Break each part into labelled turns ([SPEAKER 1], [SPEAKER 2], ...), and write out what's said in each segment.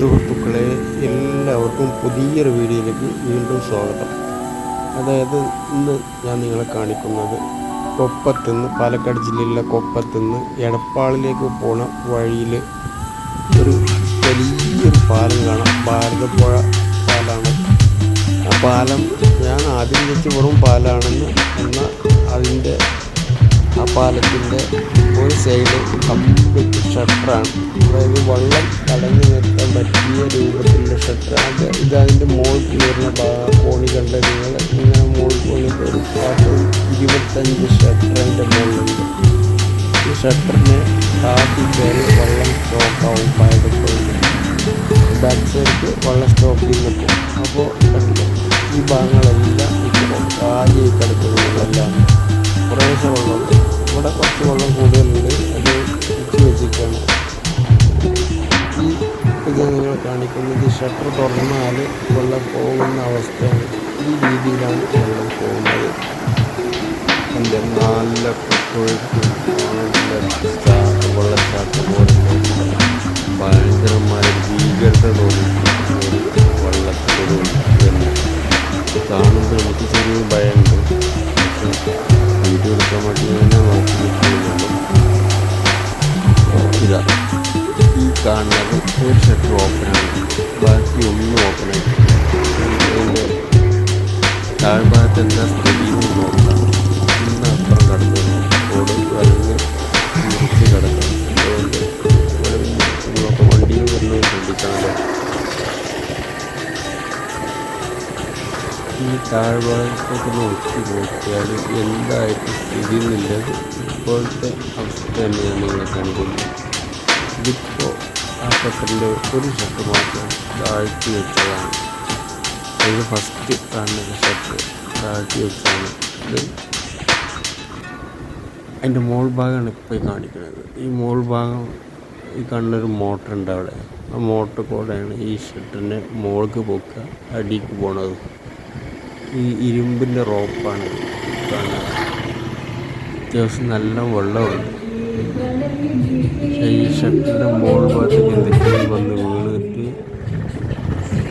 [SPEAKER 1] സുഹൃത്തുക്കളെ എല്ലാവർക്കും പുതിയൊരു വീഡിയോയിലേക്ക് വീണ്ടും സ്വാഗതം. അതായത് ഇന്ന് ഞാൻ നിങ്ങളെ കാണിക്കുന്നത് കൊപ്പത്തുനിന്ന് പാലക്കാട് ജില്ലയിലെ കൊപ്പത്തുനിന്ന് എടപ്പാളിലേക്ക് പോണ വഴിയിൽ ഒരു വലിയൊരു പാലം കാണാം. ഭാരതപ്പുഴ പാലാണ്. ആ പാലം ഞാൻ ആദ്യം വെച്ച് വെറും പാലാണെന്ന് എന്നാൽ അതിന്റെ ആ പാലത്തിന്റെ ഒരു സൈഡ് കംപ്ലീറ്റ് ഷട്ടറാണ് അതായത് വെള്ളം തടഞ്ഞു നിർത്താൻ പറ്റിയ രൂപത്തിലുള്ള ഷട്ടർ അത് ഇതതിന്റെ മുകളിൽ വരുന്ന കോണി കണ്ട നിങ്ങൾ ഇങ്ങനെ മുകളിൽ പാട്ട് ഇരുപത്തഞ്ച് ഷട്ടറിന്റെ മുകളിലുണ്ട്. ഈ ഷട്ടറിന് താത്തി കയറി വെള്ളം സ്റ്റോക്കാവും പായകപ്പോഴും ബാക്ക് സൈഡിൽ വെള്ളം സ്റ്റോക്ക് നിൽക്കും അപ്പോൾ ഈ ഭാഗങ്ങളെല്ലാം ഇപ്പോൾ ആകെ കിടക്കുന്നതെല്ലാം കുറേശ്ശെ വെള്ളമുണ്ട്. ഇവിടെ കുറച്ച് വെള്ളം കൂടുതലുണ്ട്. അത് ഉച്ച വെച്ചിട്ടാണ് ഈ ഇത് നിങ്ങൾ കാണിക്കുന്നത് ഷട്ടർ തുറന്നാൽ വെള്ളം പോകുന്ന അവസ്ഥയാണ്. ഈ രീതിയിലാണ് വെള്ളം പോകുന്നത്. എന്റെ നല്ല ചാട്ട വെള്ളച്ചാട്ടം പോലെ ഭയങ്കരമായ ഭീകരത തോന്നി വെള്ളത്തിലൊരു കാണുമ്പോൾ എനിക്ക് ചെറിയ കാണുന്നത് ഒരു ഷട്ടർ ഓപ്പണാണ്. ബാക്കി ഒന്നും ഓപ്പണായിട്ടില്ല താഴ്ഭാഗത്ത് എന്താ സ്ഥിതി എന്ന് ഇന്ന് അപ്പുറം കടന്നു. റോഡ് വരഞ്ഞ് മുറിച്ച് വരുന്നത് ഈ താഴ്ഭാഗത്തേക്ക് നോക്കി നോക്കിയാൽ എന്തായിട്ട് സ്ഥിതി എന്നുള്ളത് ഇപ്പോഴത്തെ അവസ്ഥ തന്നെയാണ് നിങ്ങളെ കാണിക്കുന്നത് ഇതിപ്പോൾ ആ ഷട്ടറിന്റെ ഒരു ഷർട്ട് മാത്രം താഴ്ത്തി വെച്ചതാണ്. ഇത് ഫസ്റ്റ് കാണുന്ന ഷർട്ട് താഴ്ത്തി വെച്ചതാണ്. ഇത് അതിന്റെ മോൾ ഭാഗമാണ് ഇപ്പോൾ ഈ കാണിക്കുന്നത്. ഈ മോൾ ഭാഗം ഈ കാണുന്നൊരു മോട്ടർ ഉണ്ട് അവിടെ. ആ മോട്ടർ കൂടെയാണ് ഈ ഷർട്ടിന്റെ മോൾക്ക് പൊക്കുക അടിക്ക് പോണത്. ഈ ഇരുമ്പിന്റെ റോപ്പാണ് കാണുന്നത്. അത്യാവശ്യം നല്ല വെള്ളമുണ്ട്. ഈ മോൾ ഭാഗത്തേക്ക് എന്തൊക്കെയോ വന്ന് വീണിട്ട്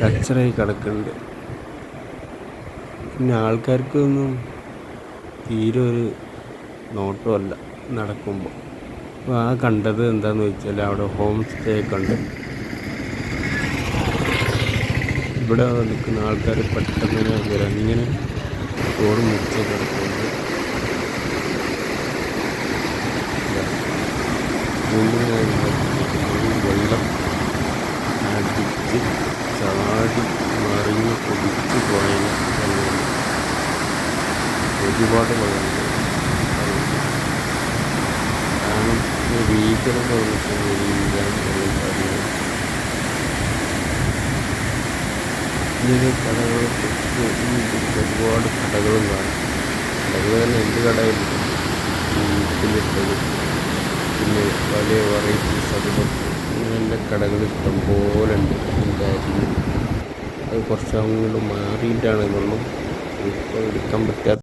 [SPEAKER 1] കച്ചറായി കിടക്കുന്നുണ്ട്. പിന്നെ ആൾക്കാർക്കൊന്നും തീരെ ഒരു നോട്ടമല്ല നടക്കുമ്പോൾ. അപ്പോൾ ആ കണ്ടത് എന്താണെന്ന് വെച്ചാൽ അവിടെ ഹോം സ്റ്റേ കണ്ട്. ഇവിടെ നിൽക്കുന്ന ആൾക്കാർ പെട്ടെന്ന് ഇങ്ങനെ റോഡ് മുറിച്ച് കിടക്കുന്നുണ്ട് വീണ്ടും വെള്ളം അടിച്ച് ചാടി മറിഞ്ഞ് കുടിച്ച് പോയതിന് ഒരുപാട് വെള്ളമുണ്ട് കാരണം ഇതിന് കടകൾ ഒരുപാട് കടകളും കാണും കടകൾ തന്നെ എന്ത് കടയിലും വീട്ടിലിട്ടത് പിന്നെ വലിയ വെറൈറ്റീസ് അതുപോലെ ഇങ്ങനെയുള്ള കടകൾ ഇഷ്ടം പോലെ ഉണ്ട് ഉണ്ടായിരുന്നു അത് കുറച്ച് അങ്ങോട്ട് മാറിയിട്ടാണ് ഇതൊന്നും ഇപ്പോൾ എടുക്കാൻ പറ്റാത്ത